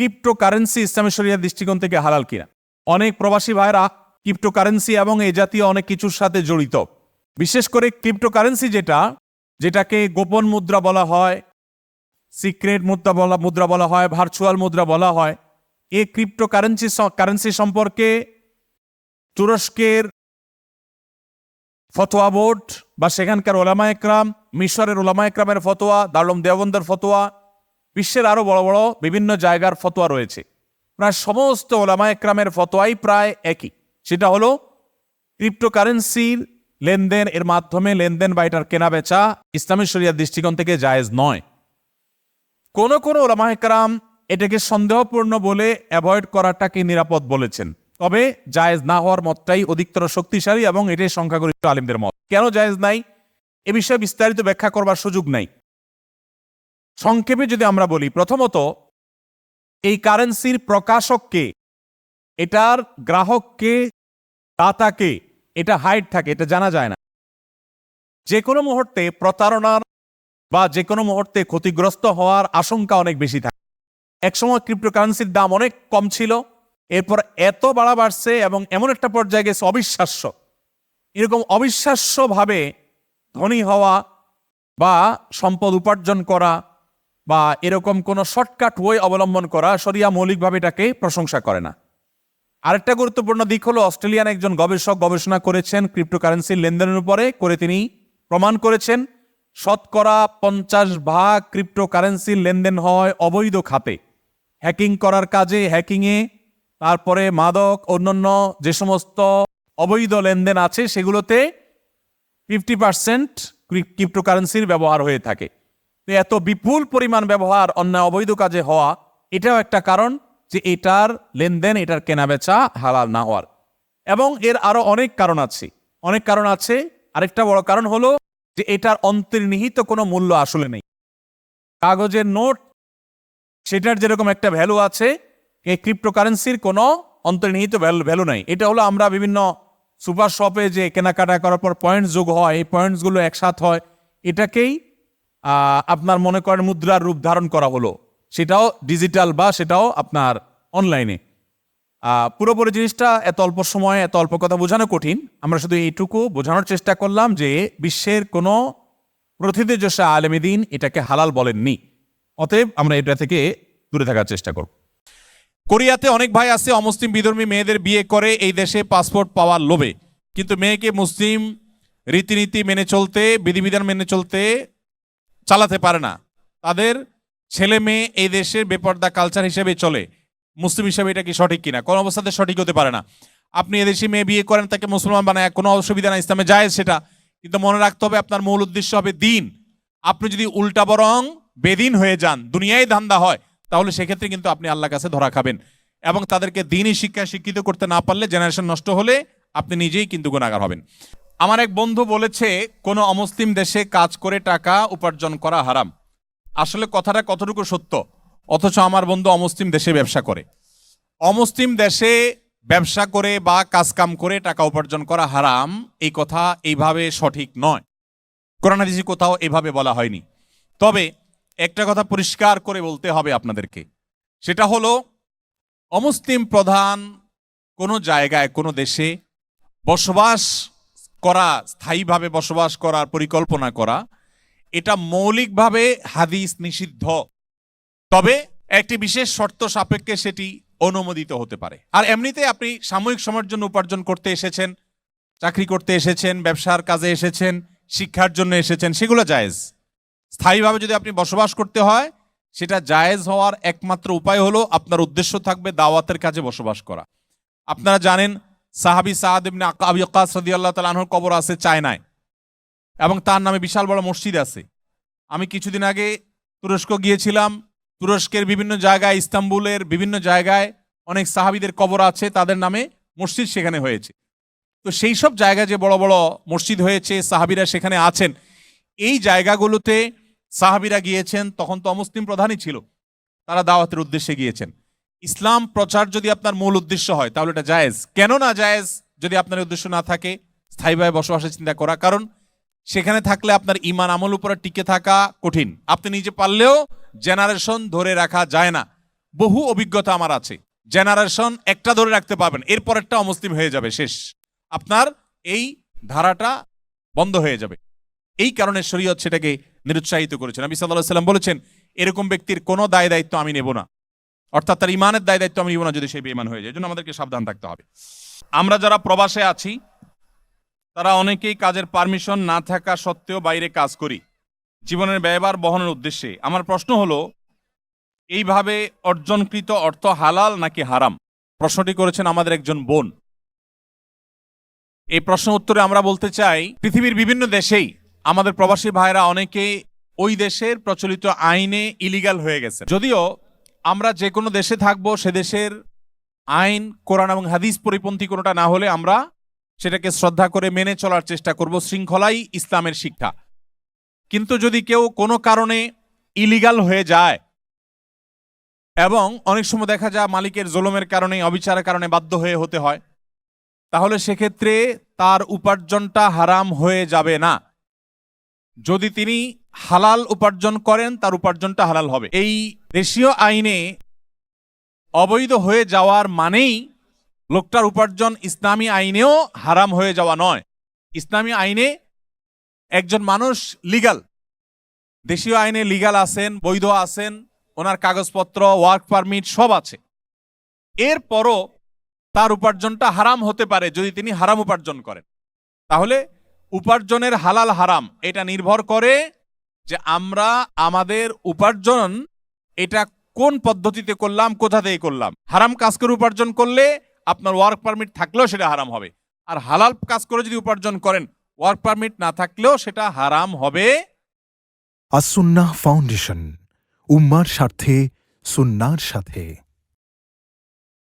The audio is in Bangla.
ক্রিপ্টোকারেন্সি ইসলামী শরিয়ার দৃষ্টিকোণ থেকে হালাল কিনা? অনেক প্রবাসী ভাইরা ক্রিপ্টোকারেন্সি এবং এই জাতীয় অনেক কিছুর সাথে জড়িত। বিশেষ করে ক্রিপ্টোকারেন্সি যেটা, যেটাকে গোপন মুদ্রা বলা হয়, সিক্রেট মুদ্রা বলা মুদ্রা বলা হয়, ভার্চুয়াল মুদ্রা বলা হয় এই ক্রিপ্টোকারেন্সি কারেন্সি সম্পর্কে তুরস্কের ফতোয়া বোর্ড বা সেখানকার ওলামা একরাম, মিশরের ওলামা একরামের ফতোয়া দারুম দেওবন্দের ফতোয়া বিশ্বের আরও বড় বড় বিভিন্ন জায়গার ফতোয়া রয়েছে। প্রায় সমস্ত ওলামা একরামের ফতোয়াই প্রায় একই। সেটা হলো ক্রিপ্টোকারেন্সির লেনদেন, এর মাধ্যমে লেনদেন বা এটার কেনা বেচা ইসলামী শরিয়ার দৃষ্টিকোণ থেকে জায়েজ নয়। কোন কোন ওলামা একরাম এটাকে সন্দেহপূর্ণ বলে অ্যাভয়েড করাটাকে নিরাপদ বলেছেন। তবে জায়েজ না হওয়ার মতটাই অধিকতর শক্তিশালী এবং এটাই সংখ্যাগরিষ্ঠ আলিমদের মত। কেন জায়েজ নাই? এ বিষয়ে বিস্তারিত ব্যাখ্যা করবার সুযোগ নাই। সংক্ষেপে যদি আমরা বলি, প্রথমত, এই কারেন্সির প্রকাশককে এটার গ্রাহককে দাতাকে এটা হাইট থাকে, এটা জানা যায় না। যে কোনো মুহূর্তে প্রতারণার বা যে কোনো মুহূর্তে ক্ষতিগ্রস্ত হওয়ার আশঙ্কা অনেক বেশি থাকে। একসময় ক্রিপ্টোকারেন্সির দাম অনেক কম ছিল, এরপর এত বাড়া বাড়ছে এবং এমন একটা পর্যায়ে গেছে অবিশ্বাস্য। এরকম অবিশ্বাস্যভাবে ধনী হওয়া বা সম্পদ উপার্জন করা বা এরকম কোনো শর্টকাট ওয়ে অবলম্বন করা শরিয়া মৌলিকভাবে এটাকে প্রশংসা করে না। আরেকটা গুরুত্বপূর্ণ দিক হলো অস্ট্রেলিয়ান একজন গবেষক গবেষণা করেছেন ক্রিপ্টোকারেন্সির লেনদেনের উপরে করে তিনি প্রমাণ করেছেন, শতকরা পঞ্চাশ ভাগ ক্রিপ্টোকারেন্সির লেনদেন হয় অবৈধ খাতে। হ্যাকিং করার কাজে হ্যাকিংয়ে তারপরে মাদক, অন্যান্য যে সমস্ত অবৈধ লেনদেন আছে, সেগুলোতে ফিফটি পার্সেন্ট ক্রিপ্টোকারেন্সির ব্যবহার হয়ে থাকে। এত বিপুল পরিমাণ ব্যবহার অন্যায় অবৈধ কাজে হওয়া, এটাও একটা কারণ যে এটার লেনদেন, এটার কেনাবেচা হালাল না হওয়ার। এবং এর আরও অনেক কারণ আছে। অনেক কারণ আছে। আরেকটা বড় কারণ হলো যে এটার অন্তর্নিহিত কোনো মূল্য আসলে নেই। কাগজের নোট, সেটার যেরকম একটা ভ্যালু আছে এই ক্রিপ্টোকারেন্সির কোনো অন্তর্নিহিত ভ্যালু নাই। এটা হলো আমরা বিভিন্ন সুপার শপে যে কেনাকাটা করার পর পয়েন্টস যোগ হয়, এই পয়েন্টসগুলো একসাথ হয়, এটাকেই আপনার মনে করেন মুদ্রার রূপ ধারণ করা হলো, সেটাও ডিজিটাল বা সেটাও আপনার অনলাইনে পুরোপুরি জিনিসটা এত অল্প সময়ে, এত অল্প কথা বোঝানো কঠিন। আমরা শুধু এইটুকু বোঝানোর চেষ্টা করলাম যে বিশ্বের কোনো প্রথিতযশা আলেমেদিন এটাকে হালাল বলেননি। অতএব আমরা এটা থেকে দূরে থাকার চেষ্টা করব। কোরিয়াতে অনেক ভাই আছে অমুসলিম বিধর্মী মেয়েদের বিয়ে করে, এই দেশে পাসপোর্ট পাওয়ার লোভে। কিন্তু মেয়েকে মুসলিম রীতিনীতি মেনে চলতে, বিধিবিধান মেনে চলতে চালাতে পারে না। তাদের ছেলে মেয়ে এই দেশের বেপর্দা কালচার হিসেবে চলে। মুসলিম হিসেবে এটা কি সঠিক কিনা? কোন অবস্থাতে সঠিক হতে পারে না। আপনি এদেশি মেয়ে বিয়ে করেন, তাকে মুসলমান বানায়, কোনো অসুবিধা নাই, ইসলামে যায় সেটা। কিন্তু মনে রাখতে হবে আপনার মূল উদ্দেশ্য হবে দিন। আপনি যদি উল্টা বরং বেদিন হয়ে যান, দুনিয়ায় ধান্দা হয়, তাহলে সেক্ষেত্রে কিন্তু আপনি আল্লাহর কাছে ধরা খাবেন। এবং তাদেরকে দিনই শিক্ষা শিক্ষিত করতে না পারলে জেনারেশন নষ্ট হলে আপনি নিজেই কিন্তু গুণাগার হবেন। আমার এক বন্ধু বলেছে, কোনো অমুসলিম দেশে কাজ করে টাকা উপার্জন করা হারাম। আসলে কথাটা কতটুকু সত্য? অথচ আমার বন্ধু অমুসলিম দেশে ব্যবসা করে। অমুসলিম দেশে ব্যবসা করে বা কাজকাম করে টাকা উপার্জন করা হারাম, এই কথা এইভাবে সঠিক নয়। কোরআন হাদিসে কোথাও এভাবে বলা হয়নি। তবে একটা কথা পরিষ্কার করে বলতে হবে আপনাদেরকে। সেটা হলো, অমুসলিম প্রধান কোনো জায়গায়, কোনো দেশে বসবাস করা, স্থায়ীভাবে বসবাস করার পরিকল্পনা করা, এটা মৌলিকভাবে হাদিস নিষিদ্ধ। তবে একটি বিশেষ শর্ত সাপেক্ষে সেটি অনুমোদিত হতে পারে। আর এমনিতে আপনি সাময়িক সময়ের জন্য উপার্জন করতে এসেছেন, চাকরি করতে এসেছেন, ব্যবসার কাজে এসেছেন, শিক্ষার জন্য এসেছেন, সেগুলো জায়েজ। স্থায়ীভাবে যদি আপনি বসবাস করতে হয়, সেটা জায়েজ হওয়ার একমাত্র উপায় হলো আপনার উদ্দেশ্য থাকবে দাওয়াতের কাজে বসবাস করা। আপনারা জানেন সাহাবি সাহাদ ইবনে আকা- আবি ওয়াক্কাস রাদিয়াল্লাহু তাআলা আনহুর কবর আছে চায়নায়। এবং তার নামে বিশাল বড় মসজিদ আছে। আমি কিছুদিন আগে তুরস্ক গিয়েছিলাম। তুরস্কের বিভিন্ন জায়গায়, ইস্তাম্বুলের বিভিন্ন জায়গায় অনেক সাহাবিদের কবর আছে। তাদের নামে মসজিদ সেখানে হয়েছে। তো সেই সব জায়গায় যে বড় বড় মসজিদ হয়েছে, সাহাবিরা সেখানে আছেন। এই জায়গাগুলোতে সাহাবিরা গিয়েছেন, তখন তো অমুসলিম প্রধানই ছিল। তারা দাওয়াতের উদ্দেশ্যে গিয়েছেন। ইসলাম প্রচার যদি আপনার মূল উদ্দেশ্য হয়, তাহলে এটা জায়েজ। কেন না জায়েজ? যদি আপনার উদ্দেশ্য না থাকে স্থায়ীভাবে বসবাসের চিন্তা করা। কারণ সেখানে থাকলে আপনার ইমান আমল উপরে টিকে থাকা কঠিন। আপনি নিজে পারলেও জেনারেশন ধরে রাখা যায় না। বহু অভিজ্ঞতা আমার আছে। জেনারেশন একটা ধরে রাখতে পারবেন, এরপরেরটা অমুসলিম হয়ে যাবে, শেষ। আপনার এই ধারাটা বন্ধ হয়ে যাবে। এই কারণে শরীয়ত সেটাকে নিরুৎসাহিত করেছেন আমি সাল্লাহ সাল্লাম বলেছেন, এরকম ব্যক্তির কোনো দায় দায়িত্ব আমি নেব না। অর্থাৎ তার ইমানের দায় দায়িত্ব আমি না যদি সে বেইমান হয়ে যায়। জন্য আমাদেরকে সাবধান থাকতে হবে। আমরা যারা প্রবাসে আছি, তারা অনেকেই কাজের পারমিশন না থাকা সত্ত্বেও বাইরে কাজ করি। জীবনের ব্যয়ভার বহনের উদ্দেশ্যে। আমার প্রশ্ন হলো, এইভাবে অর্জনকৃত অর্থ হালাল নাকি হারাম? প্রশ্নটি করেছেন আমাদের একজন বোন। এই প্রশ্ন উত্তরে আমরা বলতে চাই, পৃথিবীর বিভিন্ন দেশেই আমাদের প্রবাসী ভাইরা অনেকে ওই দেশের প্রচলিত আইনে ইলিগাল হয়ে গেছে যদিও আমরা যে কোনো দেশে থাকব, সে দেশের আইন, কোরআন এবং হাদিস পরিপন্থী কোনোটা না হলে আমরা সেটাকে শ্রদ্ধা করে মেনে চলার চেষ্টা করব শৃঙ্খলাই ইসলামের শিক্ষা। কিন্তু যদি কেউ কোনো কারণে ইলিগাল হয়ে যায় এবং অনেক সময় দেখা যায় মালিকের জোলমের কারণে, অবিচারের কারণে বাধ্য হয়ে হতে হয়, তাহলে সেক্ষেত্রে তার উপার্জনটা হারাম হয়ে যাবে না। যদি তিনি হালাল উপার্জন করেন, তার উপার্জনটা হালাল হবে। এই দেশীয় আইনে অবৈধ হয়ে যাওয়ার মানেই লোকটার উপার্জন ইসলামী আইনেও হারাম হয়ে যাওয়া নয়। ইসলামী আইনে একজন মানুষ লিগাল, দেশীয় আইনে লিগাল আছেন, বৈধ আছেন, ওনার কাগজপত্র, ওয়ার্ক পারমিট সব আছে। এরপরও তার উপার্জনটা হারাম হতে পারে যদি তিনি হারাম উপার্জন করেন। তাহলে উপার্জনের হালাল হারাম, এটা নির্ভর করে যে আমরা আমাদের উপার্জন এটা কোন পদ্ধতিতে করলাম, কোথা থেকে করলাম? হারাম কাজ করে উপার্জন করলে আপনার ওয়ার্ক পারমিট থাকলেও সেটা হারাম হবে। আর হালাল কাজ করে যদি উপার্জন করেন ওয়ার্ক পারমিট না থাকলেও সেটা হারাম হবে। আসুন্না ফাউন্ডেশন, উম্মার স্বার্থে, সুন্নার সাথে।